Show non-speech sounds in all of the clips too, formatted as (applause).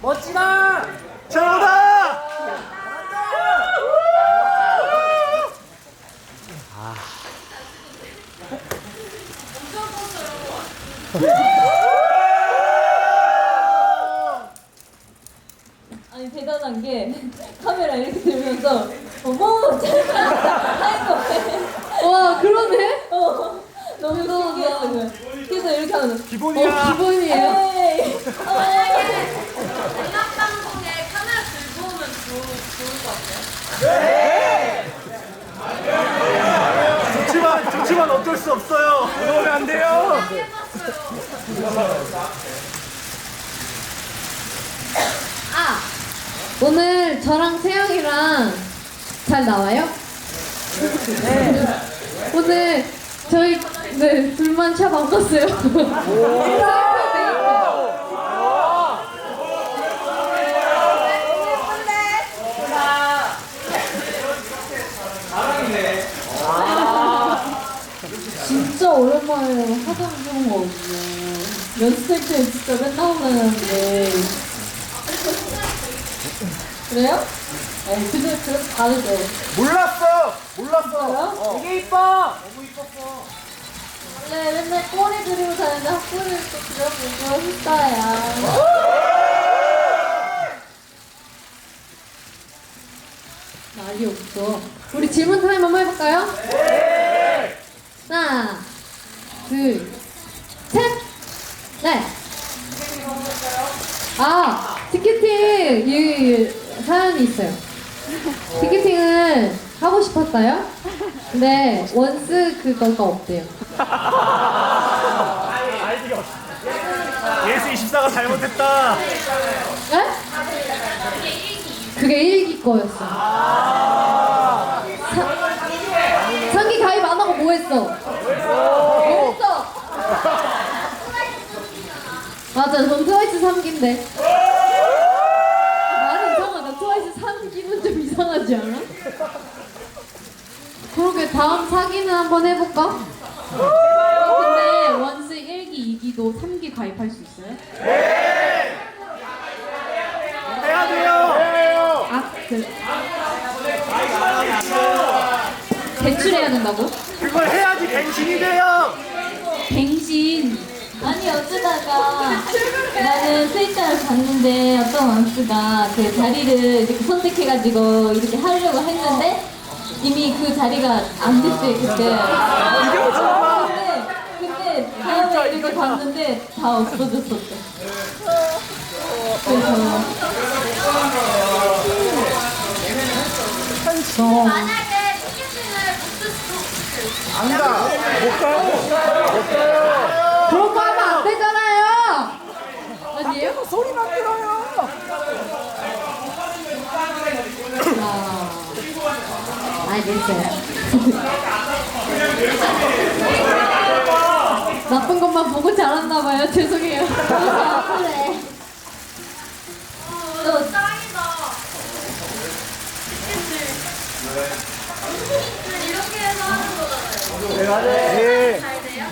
멋지다! 정우다! 아니 대단한 게 카메라 이렇게 들면서 어머 잘 하는 거예요. 와 그러네. 어 너무 신기했어 그. 그래서 이렇게 하면 기본이야. 어 기본이에요. 에이. 에이. 음악 방송에 카메라 들고 오면 좋, 좋을 것 같아요. 좋지만, 좋지만 어쩔 수 없어요. 그러면 안 돼요. 아 오늘 저랑 세영이랑 잘 나와요? 네. 오늘 저희 네 둘만 샵 안 갔어요. 오랜만에 화장 보는 거 없네. 연습생 때 진짜 맨날 혼나는데. 그래요? 어, 근데 그래도 다르죠. 몰랐어! 몰랐어! 그래요? 되게 이뻐! 원래 맨날 꼬리 그리고 다니는데 학교를 또 그려보고 했어요. 난리 없어. 우리 질문 타임 한번 해볼까요? 둘, 셋! 네! 아, 티켓팅! 이 사연이 있어요. 티켓팅을 하고 싶었어요? 근데 원스 그거가 없대요. 예스 24가 잘못했다. 네? 그게 일기 거였어. 사- 상기 가입 안 하고 뭐 했어? 뭐 했어? 맞아, 전 트와이스 3기인데. 말이 이상하다. 트와이스 3기는 좀 이상하지 않아? 그러게 다음 사기는 한번 해볼까? 어, 근데 원스 1기, 2기도 3기 가입할 수 있어요? 해야 돼요! 아, 그. 대출해야 된다고? 그걸 해야지 갱신이 돼요! 어쩌다가 나는 트위터를 봤는데 어떤 왕스가 그 자리를 이렇게 선택해가지고 이렇게 하려고 했는데 이미 그 자리가 안 됐대 그때. 말 근데 근데 다음에 이렇게 봤는데 다 없어졌었대. 그래서 너 만약에 티켓팅을 못쓸 수도 있어요. 안 가! 못 가요! 못 가요! 그런 거 하면 안 되잖아요. 아니에요? 소리만 들어요! 아, 알겠어요. (laughs) 나쁜 것만 보고 자랐나 봐요. 죄송해요. 짱이다. 티켓을 (laughs) 이렇게 해서 하는 거잖아요. 네. 잘 돼요?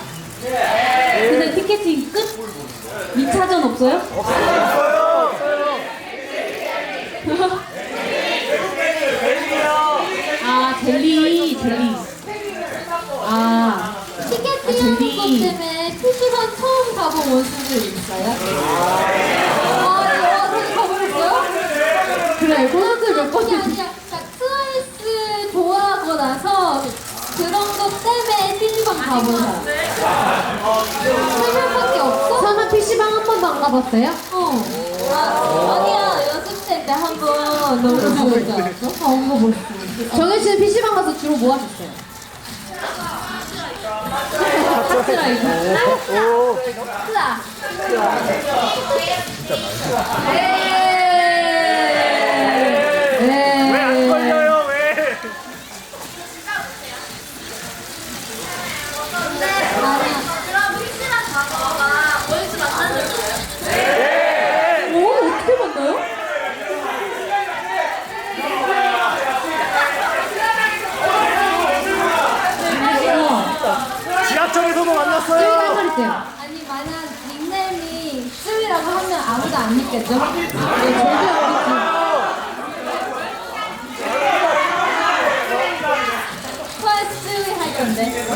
근데 티켓팅 끝? 2차전 없어요? 아, 젤리, 젤리. 아, 티켓팅 하는 것 때문에 PC방 처음 가본 원수들 있어요? 아, 영화관 가보셨어요? 그래, 콘서트 몇 번이 아니야. 트와이스 좋아하고 나서 그런 것 때문에 PC방 가본 사람. 세 명밖에 없어? 번도 안 가봤어요? 어. 아, 아니야. 연습생 때 한번 가보지 않았어? 아, 안 가봤어. 정현 씨는 PC방 가서 주로 뭐 하셨어요? 카트라이더. 오, 카트라. 네. 믿겠죠? 네, 믿지. 트와이스 할 건데.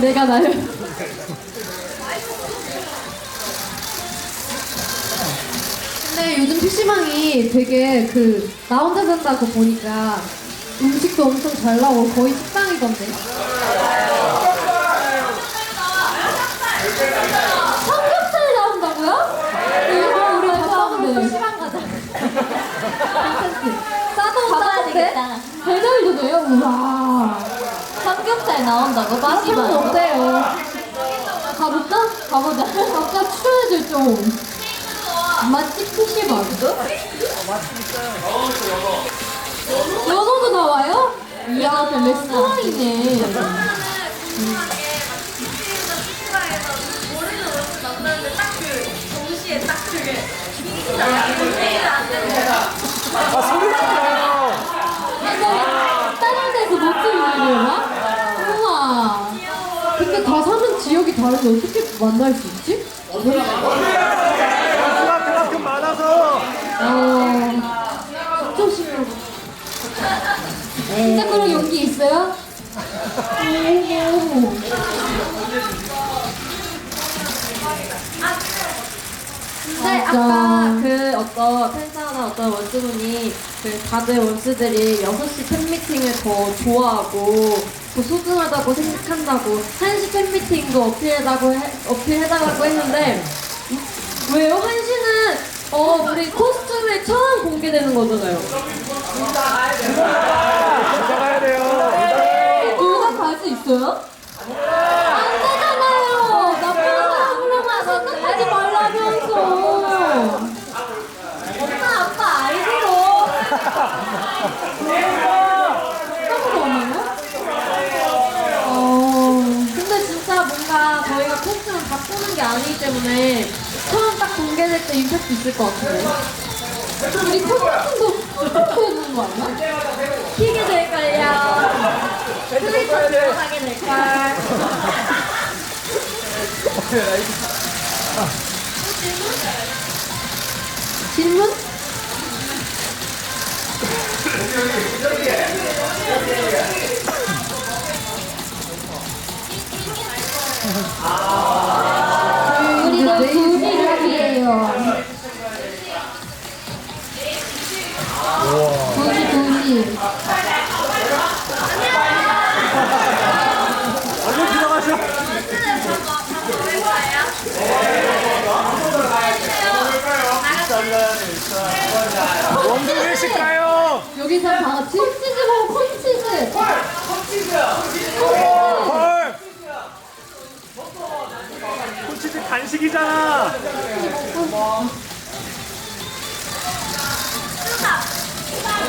내가 나를. 근데 요즘 PC방이 되게 그, 나 혼자 산다고 보니까 음식도 엄청 잘 나오고 거의 식당이던데. 삼겹살 나온다고요? 이거 우리 가봤는데. PC방 가자. 싸도. 배달도 돼요? 우와. 삼겹살 나온다고 PC방. 어때요? 가볼까? 가보자. 아까 추해질 좀. 맛집 PC방. 연어 도 나와요? 이야, 그 레스토랑이네. 아 소리 이거 다른 데서 못 들리려나 우와. 근데 다 사는 지역이 다른데 어떻게 만날 수 있지? 수가 그만큼 많아서 어, 진짜 그런 용기 있어요? 오. 근데 맞아. 아까 그 어떤 팬사나 어떤 원수분이 그 다들 원수들이 6시 팬미팅을 더 좋아하고 더 소중하다고 생각한다고 1시 팬미팅도 어필해달라고, 해, 어필해달라고 했는데 왜요? 1시는 어, 우리 코스 튬이 처음 공개되는 거잖아요. 가야 돼요 둘다 갈 수 있어요? 안 되잖아요. 나쁜 사람으로만 생각하지 말라면서. 엄마, 아빠 알기로. 까먹어 없나요? 어, 근데 진짜 뭔가 저희가 코스튬을 바꾸는 게 아니기 때문에 처음 딱 공개될 때 임팩트 있을 것 같은데. 우리 콘서트도 어떻게 해주는 거 아니야? 키게 될걸요. 트위터 들어가게 될걸. 질문? 우리도 둘이라기에요. 얼른 들어가셔 원두 회식가요 여기서 다 같이 콘치즈 먹어 콘치즈. 헐 콘치즈 간식이잖아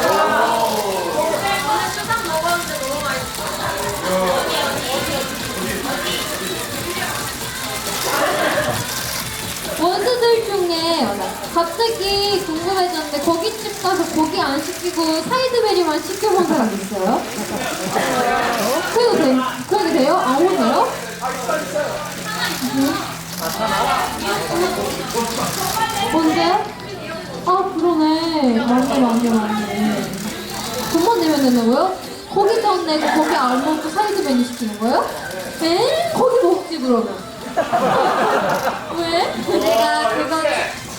오 원수들 중에 갑자기 궁금해졌는데 고깃집 가서 고기 안 시키고 사이드메뉴만 시켜본 사람 있어요? 그래도 돼? 그래도 돼요? 안 오세요? 언제요? 아 그러네 맞네 맞네 맞네 돈만 내면 되는 거요? 고기 돈 내고 고기 안 먹고 사이드 메뉴 시키는 거요? 에? 고기 먹지 그러면 (laughs) 왜? 내가 그거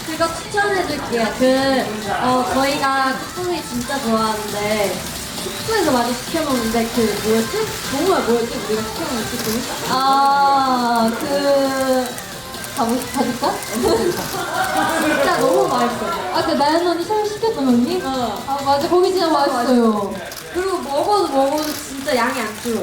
그거 추천해줄게요. 그 어, 저희가 쿠쿠이 진짜 좋아하는데 숙소에서 많이 시켜 먹는데 그 뭐였지? 정말 뭐였지? 우리가 시켜 먹는 쿠쿠이? 아, 그 가고 싶어질까? (laughs) 진짜 너무 맛있어. 아, 그 나연 언니 새로 시켰던 언니? 어. 아, 맞아. 거기 진짜 맛있어요. 그리고 먹어도 먹어도 진짜 양이 안 줄어.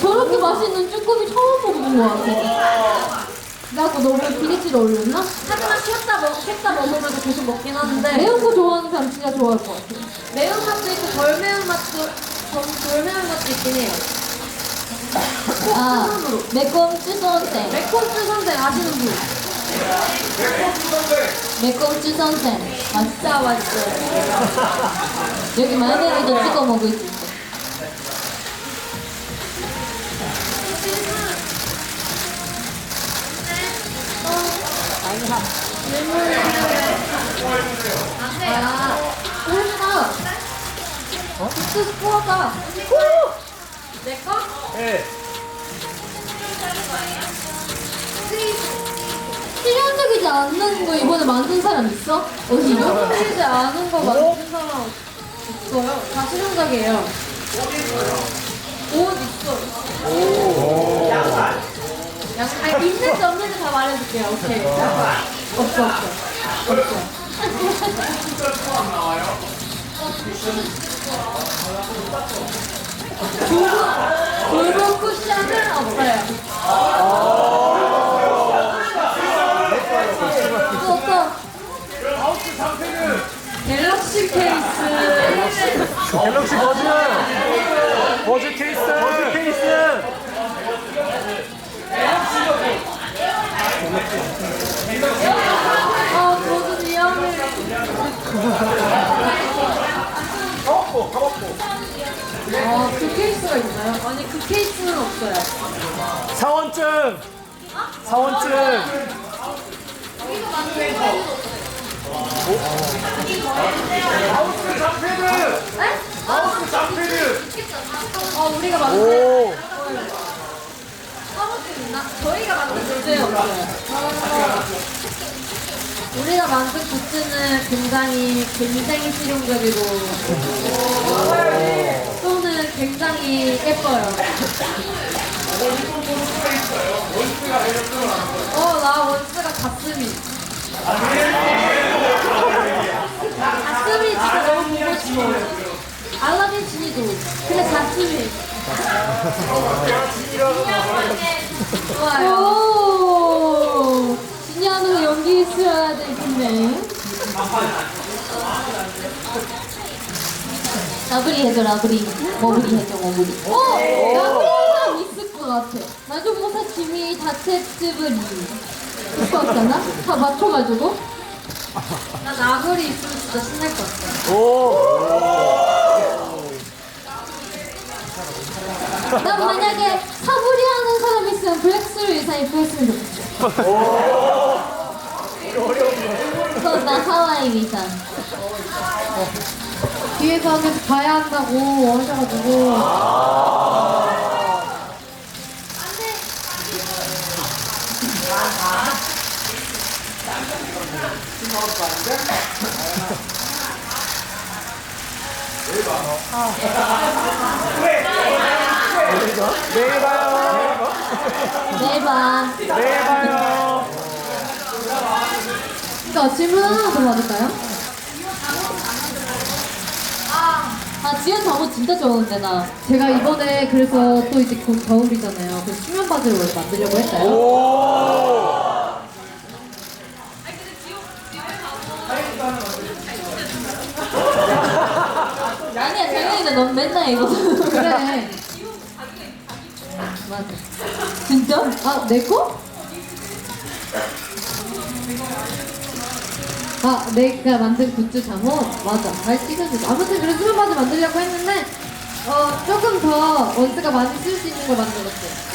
저렇게 맛있는 쭈꾸미 처음 먹어본 것 같아. 나그 너무 기대치를 올렸나? 하지만 쉬었다 먹, 켰다 먹으면서 계속 먹긴 하는데 매운 거 좋아하는 사람 진짜 좋아할 것 같아. 매운 맛도 있고 덜 매운 맛도 좀 덜 매운 것도 있긴 해요. 아, 매콤 쭈선생. 매콤스 선생 아시는 분? 맥국주 선생 왔어 맛있어 여기 마요네즈도 찍어 먹을 수 있어 아, 그래서 어? 국수 스포가 내 거? 예. 스위트. 실현적이지 않는 거 이번에 만든 사람 있어? 있어? 실현적이지 않은 거 만든 사람 없어요. 다 실용적이에요. 옷 있어. 양말? 아니, 있는지 없는지 다 말해줄게요. 오케이. 없어, 없어. 없어. (laughs) 골목 쿠션은 없어요. 또, 또. 마우스 상태는 갤럭시 케이스. 갤럭시 버즈. 버즈 케이스. 버즈 케이스. 아, 위험해. 가봤고. 아, 그 케이스가 있나요? 아니, 그 케이스는 없어요. 사원증. 사원증. 우리가 만든 굿즈는 굉장히 굉장히 실용적이고 또는 굉장히 예뻐요. 어, 나 원스가 가슴이. 가슴이 진짜 너무 보고 싶어요. 알라딘 진이도. 근데 가슴이. 좋아요. 오! 진이하는 연기 있어야 되겠네. 라브리 해줘, 라브리. 머브리 해줘! 라브리 하는 사람 있을 것 같아. 나조모사 지미 다체츠브리. 있을 것 같잖아? 다 맞춰가지고. 나 나물이 있으면 진짜 신날 것 같아. 오. 난 만약에 사부리 하는 사람 있으면 블랙스루 이상이 보였으면 좋겠어. 그건 나 하와이 미산. 뒤에서 하면서 봐야 한다고 하셔가지고. 내일 봐요. 내일 봐. 내일 봐요. 자, 질문 하나 더 받을까요? 아, 지연 잠옷 진짜 좋은데, 나. 제가 이번에 그래서 또 이제 곧 겨울이잖아요. 그래서 수면 바지를 원래 만들려고 했어요. 오. 넌 맨날 이거. 그래. 맞아. 진짜? 아, 내 거? 아, 내가 만든 굿즈 잠옷? 맞아. 잘 찍어주고. 아무튼 그래서 수면 바지 만들려고 했는데, 어, 조금 더 원스가 많이 쓸 수 있는 걸 만들었어요.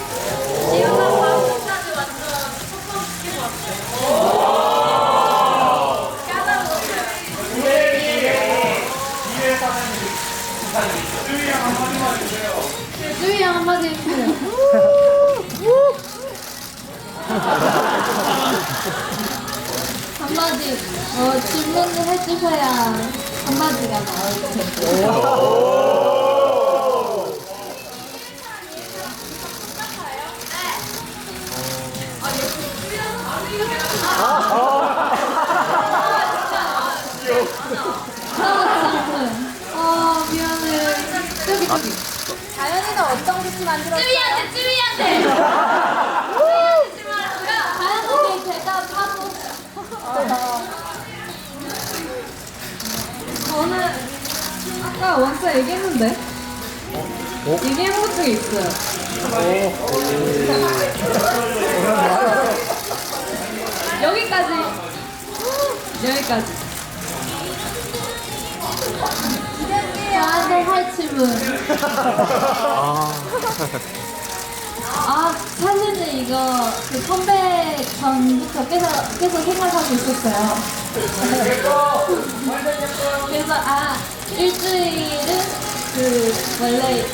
쯔위한테 쯔위한테. 쯔위한테 질문하고요. 다양하게 대답하고. 저는 아까 원스 얘기했는데? 얘기해본 것 중에 있어요. 여기까지. 여기까지. 저한테 할 질문. 아, 사실은 이거 그 컴백 전부터 계속, 계속 생각하고 있었어요. 그래서 아, 일주일은 그 원래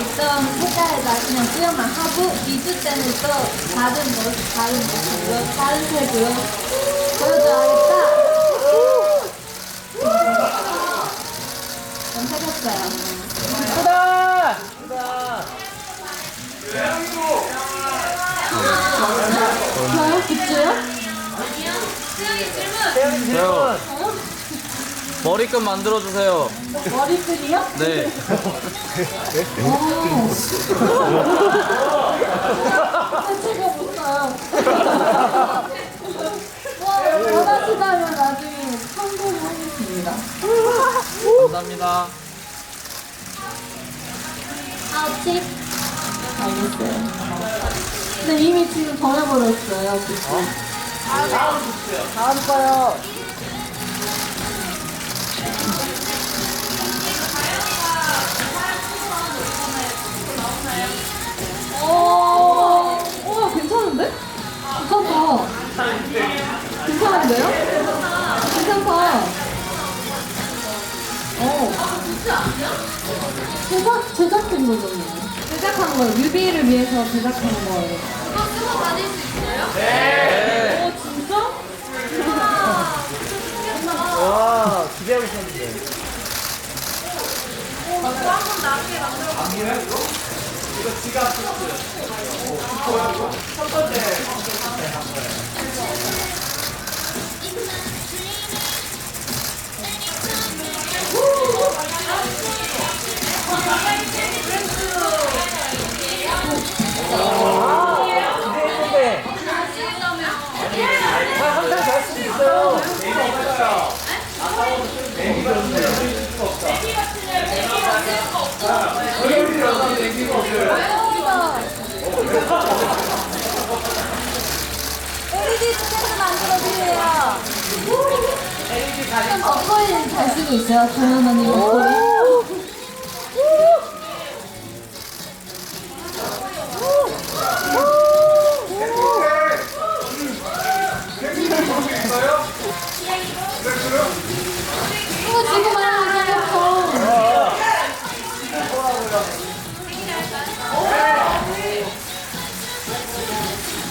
있던 색깔에다 그냥 수영만 하고 2주 때는 또 다른 모습, 다른 모습으로, 다른 색으로 보여줘야겠다. 예쁘다! 예쁘다! 저요? 굿즈요? 저요? 머리끈 만들어주세요. 머리끈이요? 네. 어. 제가 못 써요. 와, 원하시다면 나중에 참고하겠습니다. 감사합니다. 아우치. 알겠어요. 근데 이미 지금 전해버렸어요. 그쵸? 다음 거요! 오, 오, 괜찮은데? 괜찮다. 괜찮은데요? 괜찮다. 어. 제작, 제작된 거잖아요. 제작한 거예요. 뮤비를 위해서 제작한 거예요. 그거 쓰고 다닐 수 있어요? 오, 진짜? 와, 기대하고 있었는데. 그거 한번 나중에 만들어 기대했는데. 아. LED 스탠드 만들어주세요. 쓰고 있어요. 언니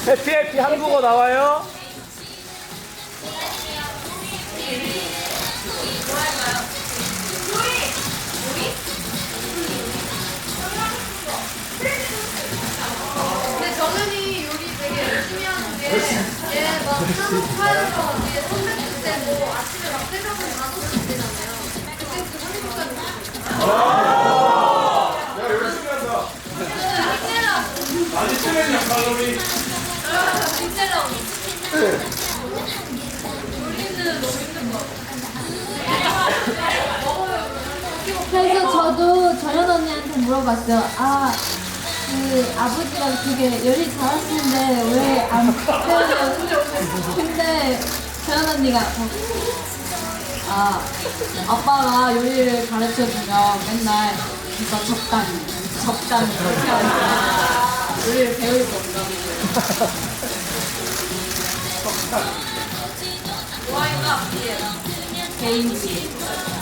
해피 해피 한국어 나와요? 근데 정은이 요리 뒤에 선배들 때뭐 아침에 막 새벽 한 5시 되잖아요. 그때 그 한국까지 많이 찔러고 칼로리 찔러 요리는 너무 힘든 것 그래서 저도 저연 언니한테 물어봤어요. 아, 그 아버지가 되게 요리 잘하시는데 왜 안 배워요? 근데 저연 언니가 어, 아, 아빠가 요리를 가르쳐주면 맨날 이거 적당히, 적당히 이렇게 하니까 요리를 배울 수 없다고. (laughs) 좋아인가? 개인지. 개인기.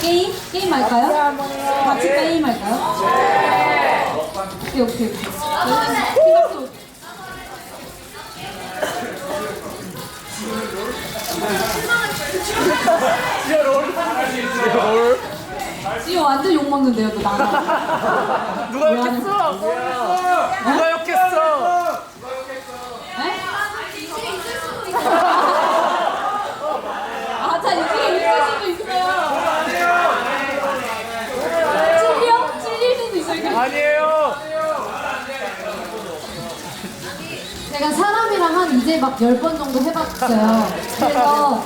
게임? 게임 할까요? 같이 게임 할까요? 네. 오케이, 오케이, 오케이. 생각도. 지금 완전 욕먹는데요, 너 나가. 누가 욕했어? 누가 욕했어? 네? 아, 자, 이쪽에 있을 수도 있어요. 찔려? 찔릴 수도 있어요. 아니에요. 제가 사람이랑 한 이제 막 열 번 정도 해봤어요. 그래서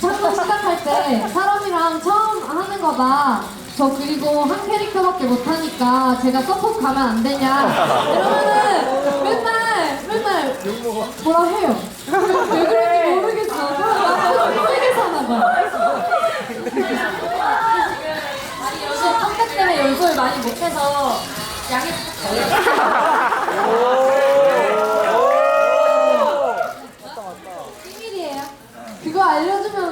처음 시작할 때 사람이랑 처음 하는 거 봐. 저 그리고 한 캐릭터밖에 못하니까 제가 서포트 가면 안 되냐. 이러면은 맨날, 맨날 뭐라 해요. 왜, 왜 그런지 모르겠어. 세게 사나 봐. 아니, 요새 컴백 때문에 연습 욕을 많이 못해서 양해. 비밀이에요. (laughs) 그거 알려주면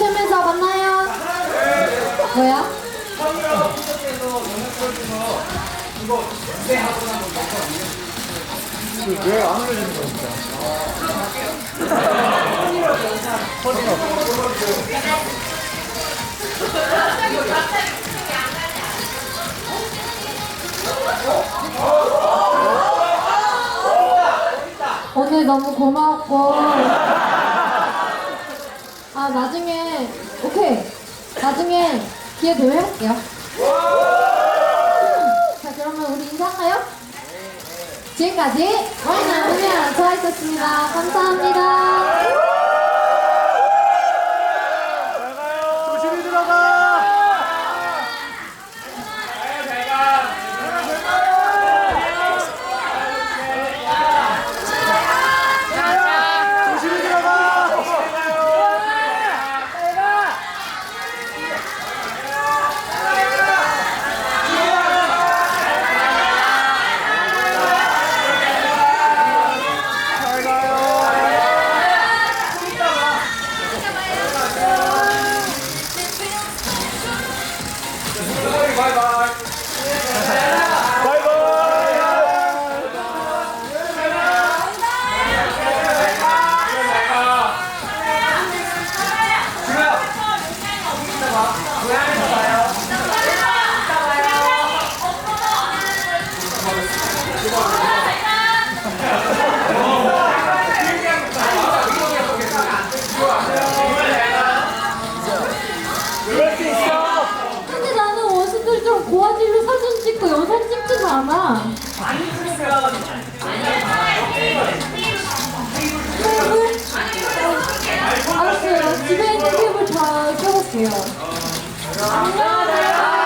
쇼템에서 만나요. 뭐야? 왜안 올려주는 거야? 오늘 너무 고마웠고 아 나중에 오케이. 나중에 기회 되면 해볼게요. 자 그러면 우리 인사할까요? 지금까지 와인나무면 저있었습니다. 감사합니다 테이블? 알았어요 집에 있는 테이블 다 껴볼게요 잘 가요.